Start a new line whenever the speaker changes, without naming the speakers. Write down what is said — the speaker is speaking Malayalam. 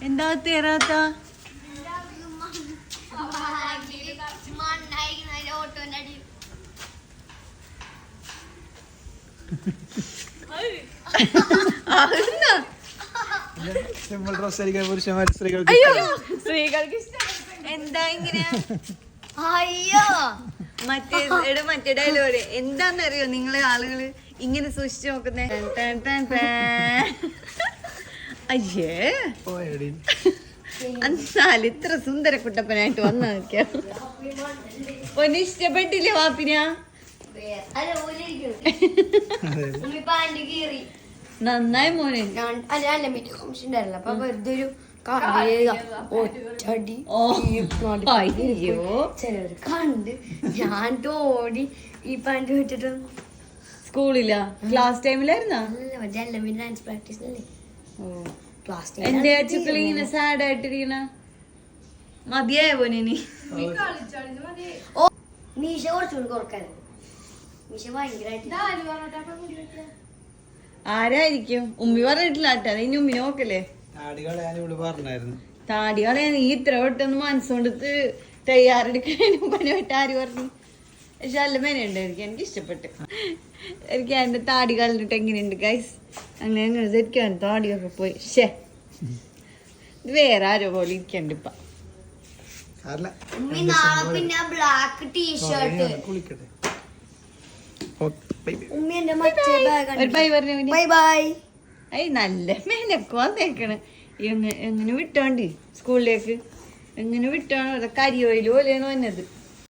എന്താ തേറാത്ത
സിമ്പിൾ ഡ്രസ് ആയിരിക്കും പുരുഷന്മാർ സ്ത്രീകൾക്ക്
സ്ത്രീകൾക്ക് ഇഷ്ടം. എന്താ ഇങ്ങനെ?
അയ്യോ!
മറ്റേ എടാ മറ്റേ ഡയലോഗ് എന്താന്നറിയോ നിങ്ങളെ ആളുകൾ ഇങ്ങനെ സൂക്ഷിച്ചു നോക്കുന്നേ. അയ്യേ. എന്നാൽ ഇത്ര സുന്ദര കുട്ടപ്പനായിട്ട് വന്ന നോക്കിയ ഇഷ്ടപ്പെട്ടില്ലേ വാപ്പിന? നന്നായി മോനെ. അയ്യോ.
കണ്ട് ഞാൻ ഓടി ഈ പാന്റ് വെച്ചിട്ട്
സ്കൂളില്ല ക്ലാസ് ടൈമിലായിരുന്നാ?
ഡാൻസ് പ്രാക്ടീസിനല്ലേ
എന്റെ ചുക്കളി ഇങ്ങനെ സാഡ് ആയിട്ടിരിക്കണ? മതിയായ പോനെ ഇനി?
ഓ മീശ കുറച്ചുകൂടി കുറക്കായിരുന്നു മീശ ഭയങ്കരമായിട്ട്
ആരായിരിക്കും? ഉമ്മി പറഞ്ഞിട്ടില്ല കേട്ടോ. ഉമ്മിനെ നോക്കല്ലേ? താടി കളയാൻ നീ ഇത്ര പെട്ടെന്ന് മനസ്സുകൊണ്ടത്ത് തയ്യാറെടുക്കാൻ പനിയായിട്ട് ആര് പറഞ്ഞു? പക്ഷെ നല്ല മെനുണ്ട് എനിക്ക് എനിക്ക് ഇഷ്ടപ്പെട്ടു എനിക്ക് എന്റെ താടി കളഞ്ഞിട്ട് എങ്ങനെയുണ്ട് ഗൈസ് അങ്ങനെ അങ്ങനെ ശരിക്കും താടിയൊക്കെ പോയി. ഷേ ഇത് വേറെ ആരോ പോലെ ഇരിക്കണ്ട് ഇപ്പൊ.
പിന്നെ ബ്ലാക്ക് ടീഷർട്ട്
കുളിക്കട്ടെ. ഓക്കെ ബൈ ബൈ
ഒരു ബൈ പറഞ്ഞു
ബൈ ബൈ
ഐ നല്ല മേനൊക്കെ വന്നേക്കണ്. എങ്ങനെ വിട്ടോണ്ട് വിട്ടോണ്ടി സ്കൂളിലേക്ക്? എങ്ങനെ വിട്ടാണ്? കരിയോയിൽ പോലെയാണ് വന്നത്.